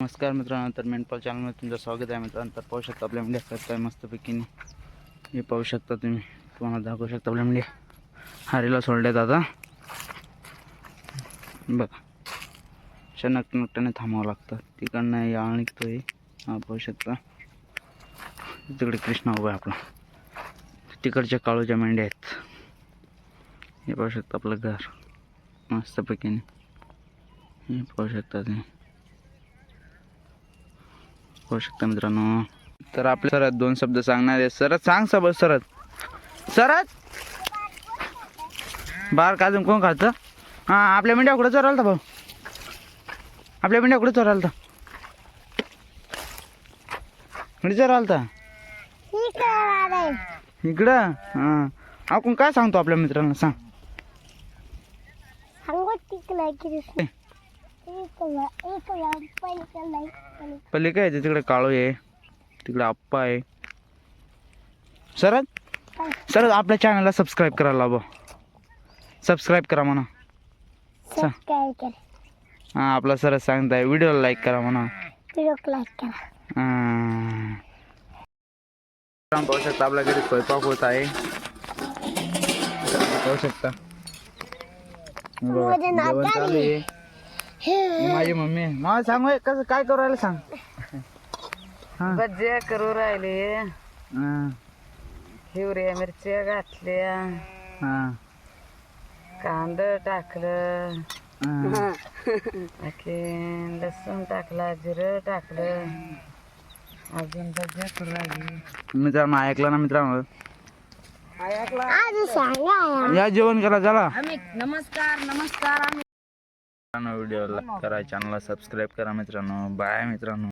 नमस्कार मित्रांनो तर मेंढपाल चॅनलमध्ये तुमचं स्वागत आहे मित्रांनो. तर पाहू शकता आपल्या मेंढ्या करताय मस्तपैकीने हे पाहू शकता तुम्ही. तुम्हाला दाखवू शकता आपल्या मेंढ्या हारीला सोडल्यात आता. बघा. अशा नकटनकट्याने थांबावं लागतं. तिकडनं या निघतोय. हा पाहू शकता. तिकडे कृष्णा उभा आहे आपला. तिकडच्या काळूच्या मेंढ्या आहेत. हे पाहू शकता आपलं घर. मस्तपैकीने हे पाहू शकता तुम्ही. पाहू शकता मित्रांनो. तर आपले सरत दोन शब्द सांगणार आहे. सरत सांग सब सरत सरत बाहेर का अजून कोण खातं? हां आपल्या मेंढ्या कुठं चोरायला भाऊ आपल्या मेंढ्या कुठं चोरायला कुठे चोरायला इकडं? हां. आपण काय सांगतो आपल्या मित्रांना? सांग. पहिले काय आहे तिकडे काळू आहे तिकडे आप्पा आहे. सरद सरद आपल्या चॅनलला सबस्क्राईब करायला लाभ सबस्क्राईब करा म्हणा. हां आपला सरत सांगताय व्हिडिओला लाईक करा म्हणा. व्हिडिओ लाईक करा पाहू शकता आपल्या घरी स्वयंपाक होत आहे. पाहू शकता. हे. माझी मम्मी मला सांग होय, कसं काय करू राहिलं सांग. हां. भज्या करू राहिले. हां. हिवऱ्या मिरच्या घातल्या. हां. कांद टाकलं. हां. लसूण टाकला जिरं टाकलं. अजून भज्या करू राहिली. मित्रांनो ऐकलं ना मित्रांनो आज सांगा. या जेवण करा चला. आम्ही नमस्कार नमस्कार आम्ही मित्रांनो व्हिडिओ लाईक करा चॅनलला सबस्क्राईब करा मित्रांनो. बाय मित्रांनो.